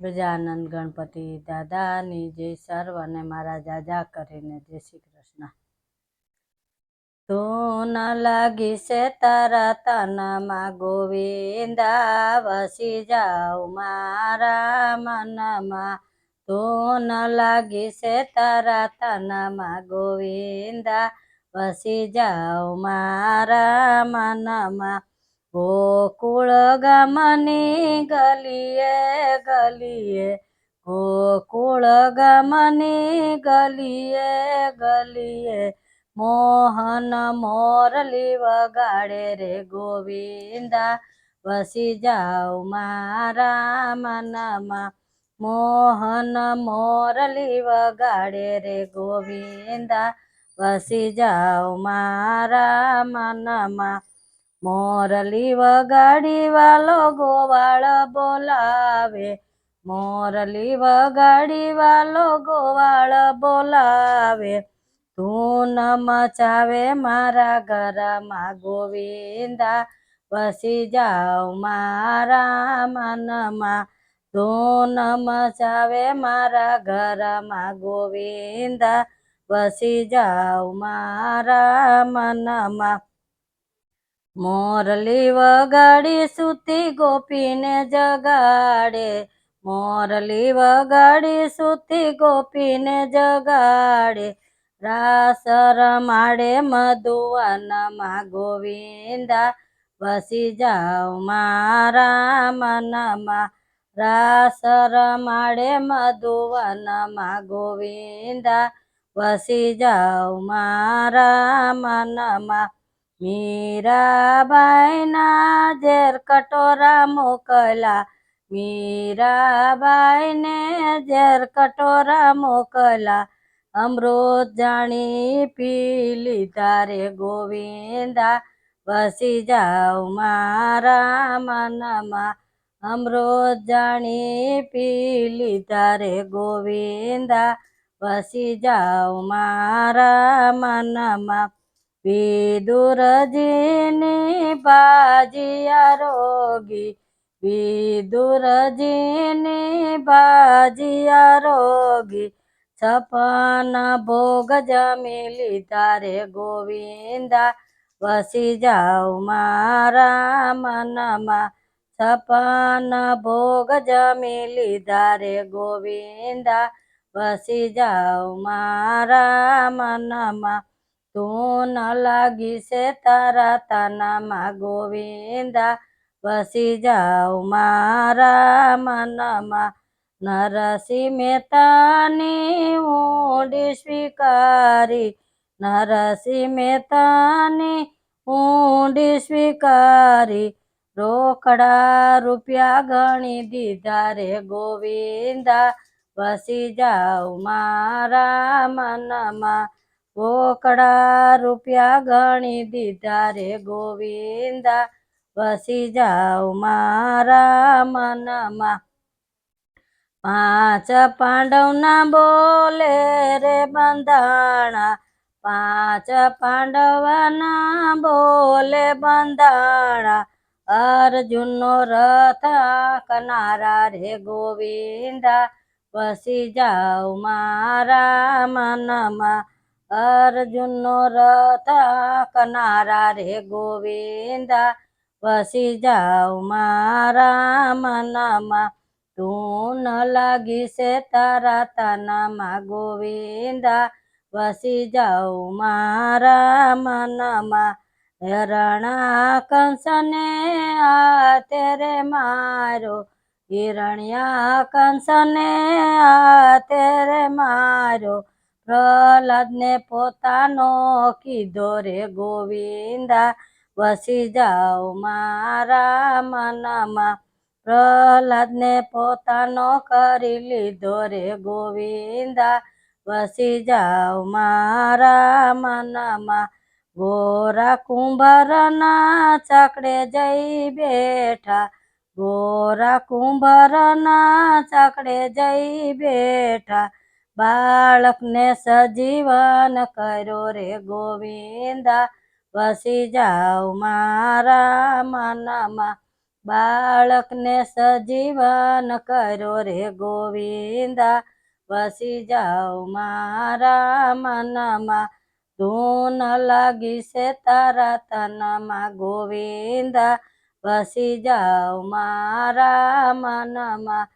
ગજાનંદ ગણપતિ દાદાની જય સર્વને મારા જાજા કરીને જય શ્રી કૃષ્ણ. તું ન લાગી છે તારા તનમાં, ગોવિંદા વસી જાઉ મારા મનમાં. તું ન લાગી છે તારા તનમાં, ગોવિંદા વસી જાઉ મારા મનમાં. ગોકુળ ગમની ગલીએ ગલીએ, ગોકુળ ગમની ગલીએ ગલીએ. મોહન મોરલી વગાડે રે ગોવિંદા, વસી જાઉ મારા મનમાં. મોહન મોરલી વગાડે રે ગોવિંદા, વસી જાઉ મારા મનમાં. મોરલી વગાડી વાલો ગોવાળ બોલાવે. મોરલી વગાડી વાલો ગોવાળ બોલાવે. ધૂન મચાવે મારા ઘરમાં ગોવિંદા. વસી જાઓ મારા મનમાં. ધૂન મચાવે મારા ઘરમાં ગોવિંદા. વસી જાઓ મારા મનમાં. મોરલી વગાડી સુતી ગોપીને જગાડે. મોરલી વગાડી સુતી ગોપીને જગાડે. રાસ રમાડે મધુવનમાં ગોવિંદા વસી જાઓ મારા મનમાં. રાસ રમાડે મધુવનમાં ગોવિંદા વસી જાઓ મારા મનમાં. મીરાબાઈના ઝેર કટોરા મોકલા. મીરાબાઈને ઝેર કટોરા મોકલા. અમૃત જાણી પી લીધા રે ગોવિંદા. વસી જાઓ મારા મનમાં. અમૃત જાણી પી લીધા રે ગોવિંદા. વસી જાઓ મારા મનમાં. વિદુરજીની બાજિયા રોગી. વિદુરજીની બાજિયા રોગી. છપન ભોગ જમી લીધા રે ગોવિંદા. વસી જાઉ મારા મનમાં. છપન ભોગ જમી લીધા રે ગોવિંદા. વસી જાઉ મારા મનમાં. તું ન લાગી છે તારા તાનામાં ગોવિંદા. વસી જાઉં મારા મનમાં નરસિંહ મહેતાની ઊંડી સ્વીકારી. નરસિંહ મહેતાની ઊંડી સ્વીકારી. રોકડા રૂપિયા ગણી દીધા રે ગોવિંદા. વસી જાઉં મારા મનમાં રોકડા રૂપિયા ગણી દીધા રે ગોવિંદા. વસી જાઉ મારા મનમાં. પાંચ પાંડવના બોલે રે બંધાણા. પાંચ પાંડવના બોલે બંધાણા. અર્જુનનો રથ કનારા રે ગોવિંદા. વસી જાઉ મારા મનમાં. અર્જુનનો રથ કનારા રે ગોવિંદા, વસી જાઉ મારા મનમાં. તું ન લાગી છે તારા તનામાં ગોવિંદા, વસી જાઉ મારા મનમાં. રણા કંસને આ તેરે મારો હિરણ્યા કંસને આ તેરે મારો પ્રહલાદને પોતાનો કીધો રે, ગોવિંદા, વસી જાઓ મારા મનમાં. પ્રહલાદને પોતાનો કરી લીધો રે, ગોવિંદા, વસી જાઓ મારા મનમાં. ગોરા કુંભરના ચાકડે જઈ બેઠા. ગોરા કુંભરના ચાકડે જઈ બેઠા. બાળકને સજીવન કરો રે ગોવિંદા. વસી જાઓ મારા મનમાં. બાળકને સજીવન કરો રે ગોવિંદા. વસી જાઓ મારા મનમાં. ધૂન લાગી છે તારા તનમાં ગોવિંદા. વસી જાઓ મારા મનમાં.